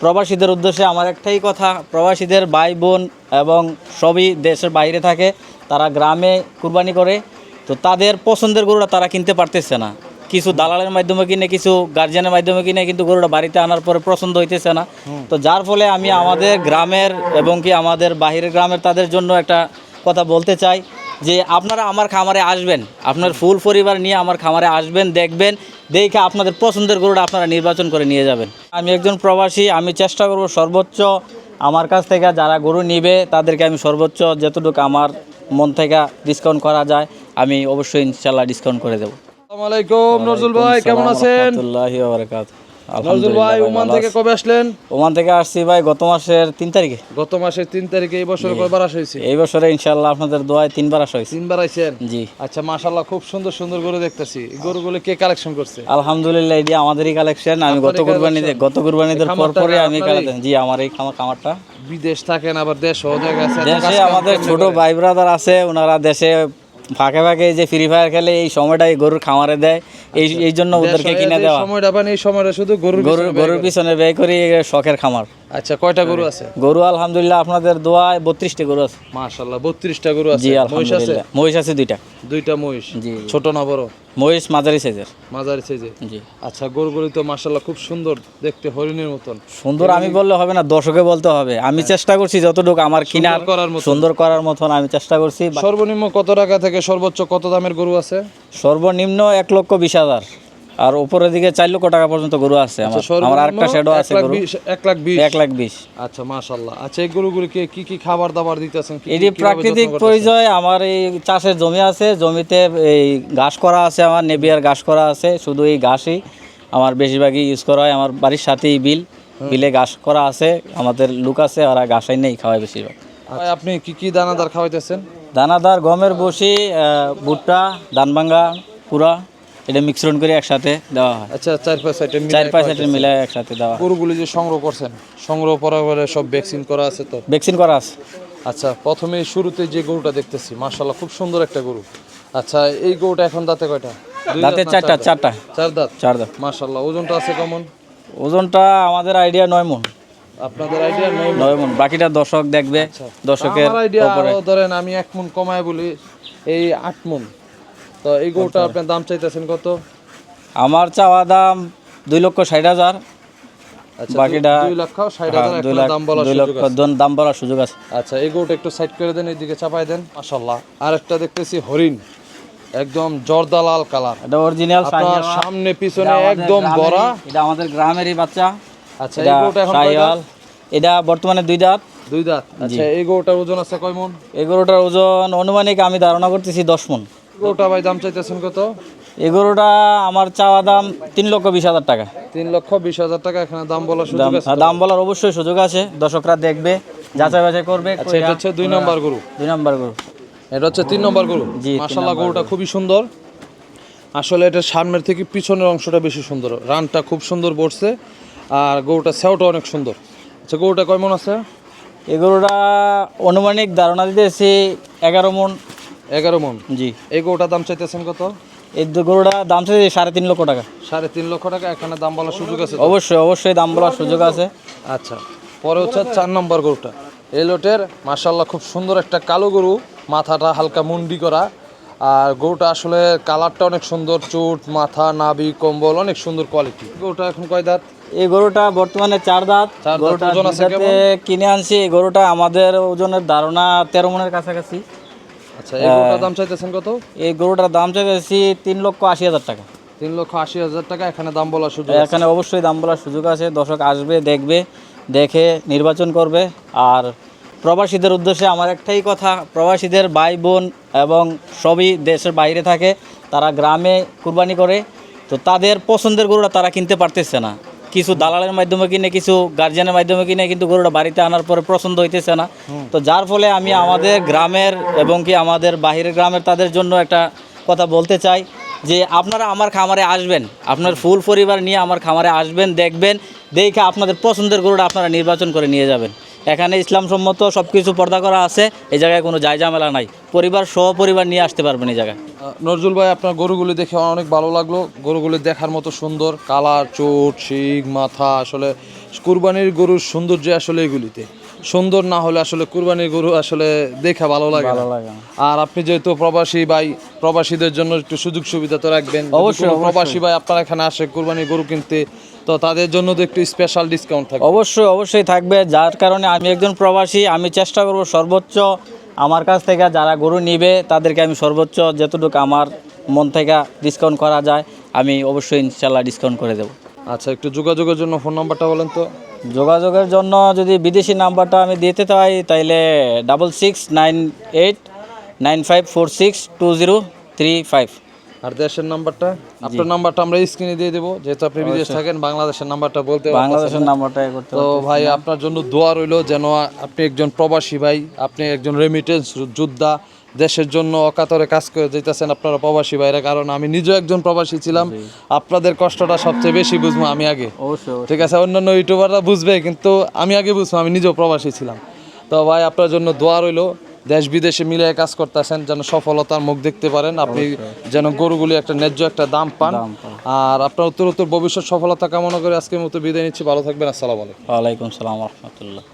প্রবাসীদের উদ্দেশ্যে আমার একটাই কথা প্রবাসীদের ভাই বোন এবং সবই দেশের বাইরে থাকে তারা গ্রামে কুরবানি করে তো তাদের পছন্দের গরুটা তারা কিনতে পারতেছে না। কিছু দালালের মাধ্যমে কিনে কিছু গার্জিয়ানের মাধ্যমে কিনে কিন্তু গরুটা বাড়িতে আনার পরে পছন্দ হইতেছে না। তো যার ফলে আমি আমাদের গ্রামের এবং কি আমাদের বাহিরের গ্রামের তাদের জন্য একটা কথা বলতে চাই। যে আপনারা আমার খামারে আসবেন আপনার ফুল পরিবার নিয়ে আমার খামারে আসবেন দেখবেন দেখে আপনাদের পছন্দের গরুটা আপনারা নির্বাচন করে নিয়ে যাবেন। আমি একজন প্রবাসী আমি চেষ্টা করব সর্বোচ্চ আমার কাছ থেকে যারা গরু নিবে তাদেরকে আমি সর্বোচ্চ যতটুকু আমার মন থেকে ডিসকাউন্ট করা যায় আমি অবশ্যই ইনশাল্লাহ ডিসকাউন্ট করে দেবো। আসসালামু আলাইকুম নজরুল ভাই কেমন আছেন? নজরুল ভাই ওমান থেকে কবে আসলেন? ওমান থেকে আসছি ভাই গত মাসের তিন তারিখে। গত মাসের তিন তারিখে এই বছর কয়বার আসা হয়েছে? এই বছরে ইনশাল্লাহ আপনাদের দোয়ায় তিনবার আসা হয়েছে। তিনবার আইছেন জি। আচ্ছা মাশাল্লাহ খুব সুন্দর সুন্দর গরু দেখতেছি। গরুগুলো কে কালেকশন করছে? আলহামদুলিল্লাহ এটি আমাদেরই কালেকশন আমি গত কুরবানিতে গত কুরবানিদের পর আমি আপনারই? কালেকশন জি আমার এই খামারটা। বিদেশ থাকেন আবার দেশ দেশে আমাদের ছোট? ভাই ব্রাদার আছে ওনারা দেশে ফাঁকে ফাঁকে যে ফ্রি ফায়ার খেলে এই সময়টাই গরুর খামারে দেয় এই এই জন্য ওদেরকে কিনে দেওয়া। সময়টা পান এই সময়টা শুধু গরুর গরুর গরুর পিছনে ব্যয় করি শখের খামার। আচ্ছা কয়টা গরু আছে? গরু আলহামদুলিল্লাহ আপনাদের দোয়ায় বত্রিশটি গরু আছে। মাশাল্লাহ বত্রিশটা গরু আছে। মহিষ আছে? মহিষ আছে দুইটা। দুইটা মহিষ? জি। ছোট না বড়? মহিষ মাঝারি সাইজের। মাঝারি সাইজে? জি। আচ্ছা গরুগুলি তো মাশাল্লাহ খুব সুন্দর দেখতে হরিণের মতন। সুন্দর আমি বললে হবে না দর্শকে বলতে হবে। আমি চেষ্টা করছি যতটুকু আমার কিনার করার সুন্দর করার মতন আমি চেষ্টা করছি। সর্বনিম্ন কত টাকা থেকে সর্বোচ্চ কত দামের গরু আছে? সর্বনিম্ন এক লক্ষ বিশ হাজার। আর উপরের দিকে চার লক্ষ টাকা পর্যন্ত গরু আছে আমার। আমার আরেকটা শেডও আছে গরু। এক লাখ বিশ? এক লাখ বিশ। আচ্ছা মাশাল্লাহ আচ্ছা এই গরুগুলিকে কি কি খাবার দাবার দিতেছেন? এটি প্রাকৃতিক পরিচয় আমার এই চাষের জমি আছে। জমিতে এই ঘাস করা আছে আমার নেবিয়ার ঘাস করা আছে। শুধু এই ঘাসই আমার বেশিরভাগই ইউজ করা হয়। আমার বাড়ির সাথেই বিল। বিলে ঘাস করা আছে। আমাদের লুক আছে ওরা ঘাসাই নেই খাওয়ায় বেশিরভাগ। আপনি কি কি দানাদার খাওয়াইতেছেন? দানাদার গমের বসি ভুট্টা ধানভাঙ্গা পুরা এটা মিশ্রণ করে একসাথে দেওয়া হয়। আচ্ছা চার পাঁচ আইটেম চার পাঁচ আইটেম মিলে একসাথে দেওয়া গরুগুলি যে সংগ্রহ করছেন সংগ্রহ করার পরে সব ভ্যাকসিন করা আছে তো? ভ্যাকসিন করা আছে। আচ্ছা প্রথমে শুরুতে যে গরুটা দেখতেছি মাশাল্লাহ খুব সুন্দর একটা গরু। আচ্ছা এই গরুটা এখন দাঁতে কয়টা? দাঁতে চারটা চারটা? চার দাঁত? চার দাঁত। মাশাল্লাহ ওজনটা আছে কেমন? ওজনটা আমাদের আইডিয়া নয় মন। আপনাদের আইডিয়া নয় মন? বাকিটা দর্শক দেখবে দর্শকের আমার আইডিয়া ধরেন আমি এক মন কমায় বলি এই আট মন। তো এই গরুটা আপনার দাম চাইতেছেন কত? আমার চাওয়া দাম দুই লক্ষ ষাট হাজার। আচ্ছা বাকিটা দুই লক্ষ ষাট হ্যাঁ, হাজার দাম দুই সুযোগ লক্ষ আছে। দাম বলার সুযোগ আছে। আচ্ছা এই গরুটা একটু সাইড করে দেন এইদিকে চাপাই দেন। মাশাল্লাহ আরেকটা দেখতেছি হরিণ। একদম জর্দা লাল কালার। এটা অরিজিনাল আপনার সামনে পিছনে একদম বড়া। এটা আমাদের গ্রামেরই বাচ্চা। আচ্ছা এই এটা গরুটা এখন বর্তমানে দুই দাঁত। দুই দাঁত। আচ্ছা এই গরুটার ওজন আছে কয় মন? এই গরুটার ওজন অনুমানিক আমি ধারণা করতেছি দশ মন। গরুটা ভাই দাম চাইতেছেন কত? এই গরুটা আমার চাওয়া দাম তিন লক্ষ বিশ হাজার টাকা। তিন লক্ষ বিশ হাজার টাকা এখানে দাম বলার সুযোগ দাম আছে দাম বলার অবশ্যই সুযোগ আছে দর্শকরা দেখবে যাচাই বাছাই করবে আচ্ছা এটা হচ্ছে দুই নম্বর গরু? দুই নম্বর গরু। এটা হচ্ছে তিন নম্বর গরু? জি, তিন গরুটা খুবই সুন্দর। আসলে এটা সামনের থেকে পিছনের অংশটা বেশি সুন্দর। রানটা খুব সুন্দর বসছে আর গরুটা সেওটা অনেক সুন্দর। আচ্ছা গরুটা কয় মন আছে? এই গরুটা অনুমানিক ধারণা দিতেছি এগারো মন এগারো মন? জি। এই গরুটার দাম চাইতেছেন কত? এই দু- গরুটা দাম চাইছে সাড়ে তিন লক্ষ টাকা। সাড়ে তিন লক্ষ টাকা এখানে দাম বলার সুযোগ আছে অবশ্যই অবশ্যই দাম বলার সুযোগ আছে। আচ্ছা পরে হচ্ছে চার নম্বর গরুটা। এই লোটের মার্শাল্লাহ খুব সুন্দর একটা কালো গরু মাথাটা হালকা মুন্ডি করা। আর গরুটা আসলে কালারটা অনেক সুন্দর চুট মাথা নাবি কম্বল অনেক সুন্দর কোয়ালিটি গরুটা এখন কয় দাঁত? এই গরুটা বর্তমানে চার দাঁত। গরুটা কিনে আনছি। এই গরুটা আমাদের ওজনের ধারণা তেরো মনের কাছাকাছি। আচ্ছা এই গরুটার দাম চাইতেছেন কত? এই গরুটার দাম তিন লক্ষ আশি হাজার টাকা। তিন লক্ষ আশি হাজার টাকা এখানে দাম বলার সুযোগ এখানে অবশ্যই দাম বলার সুযোগ আছে। দর্শক আসবে দেখবে দেখে নির্বাচন করবে। আর প্রবাসীদের উদ্দেশ্যে আমার একটাই কথা প্রবাসীদের ভাই বোন এবং সবই দেশের বাইরে থাকে তারা গ্রামে কুরবানি করে। তো তাদের পছন্দের গরুটা তারা কিনতে পারতেছে না। কিছু দালালের মাধ্যমে কিনে কিছু গার্জেনের মাধ্যমে কিনে কিন্তু গরুটা বাড়িতে আনার পরে পছন্দ হইতেছে না। তো যার ফলে আমি আমাদের গ্রামের এবং কি আমাদের বাহিরের গ্রামের তাদের জন্য একটা কথা বলতে চাই যে আপনারা আমার খামারে আসবেন আপনার ফুল পরিবার নিয়ে আমার খামারে আসবেন দেখবেন দেখে আপনাদের পছন্দের গরুটা আপনারা নির্বাচন করে নিয়ে যাবেন। এখানে ইসলাম সম্মত সব কিছু পর্দা করা আছে, এই জায়গায় কোনো জায় ঝামেলা নাই। পরিবার সহপরিবার নিয়ে আসতে পারবেন এই জায়গায়। নজরুল ভাই, আপনার গরুগুলি দেখে অনেক ভালো লাগল। গরুগুলি দেখার মতো সুন্দর, কালার, চোট শিখ মাথা, আসলে কুরবানির গরুর সৌন্দর্য আসলে এগুলিতে। সুন্দর না হলে আসলে কুরবানির গরু আসলে দেখে ভালো লাগে ভালো লাগে আর আপনি যেহেতু প্রবাসী ভাই প্রবাসীদের জন্য একটু সুযোগ সুবিধা তো রাখবেন। অবশ্যই। প্রবাসী ভাই আপনার এখানে আসে কুরবানির গরু কিনতে তো তাদের জন্য তো একটু স্পেশাল ডিসকাউন্ট থাকবে। অবশ্যই অবশ্যই থাকবে। যার কারণে আমি একজন প্রবাসী আমি চেষ্টা করব সর্বোচ্চ আমার কাছ থেকে যারা গরু নিবে তাদেরকে আমি সর্বোচ্চ যতটুকু আমার মন থেকে ডিসকাউন্ট করা যায় আমি অবশ্যই ইনশাল্লাহ ডিসকাউন্ট করে দেবো। আচ্ছা একটু যোগাযোগের জন্য ফোন নাম্বারটা বলেন তো। যোগাযোগের জন্য যদি বিদেশি নাম্বারটা আমি দিতে চাই তাইলে double six nine eight nine five four six two zero three five আর দেশের নাম্বারটা? আপনার নাম্বারটা আমরা স্ক্রিনে দিয়ে দেবো যেহেতু আপনি বিদেশ থাকেন বাংলাদেশের নাম্বারটা বলতে বাংলাদেশের নাম্বারটা করতে তো ভাই আপনার জন্য দোয়া রইল যেন আপনি একজন প্রবাসী ভাই আপনি একজন রেমিটেন্স যোদ্ধা দেশের জন্য অকাতরে কাজ করে যেতেছেন আপনারা প্রবাসী ভাইরা কারণ আমি নিজেও একজন প্রবাসী ছিলাম। আপনাদের কষ্টটা সবচেয়ে বেশি বুঝব আমি আগে। ঠিক আছে অন্যান্য ইউটিউবাররা বুঝবে কিন্তু আমি আগে বুঝব আমি নিজেও প্রবাসী ছিলাম। তো ভাই আপনার জন্য দোয়া রইল দেশ বিদেশে মিলে কাজ করতেছেন যেন সফলতার মুখ দেখতে পারেন। আপনি যেন গরুগুলি একটা ন্যায্য একটা দাম পান। দাম পান। আর আপনার উত্তর উত্তর ভবিষ্যৎ সফলতা কামনা করে আজকের মতো বিদায় নিচ্ছি। ভালো থাকবেন আসসালামু আলাইকুম। ওয়ালাইকুম সালাম রহমতুল্লাহ।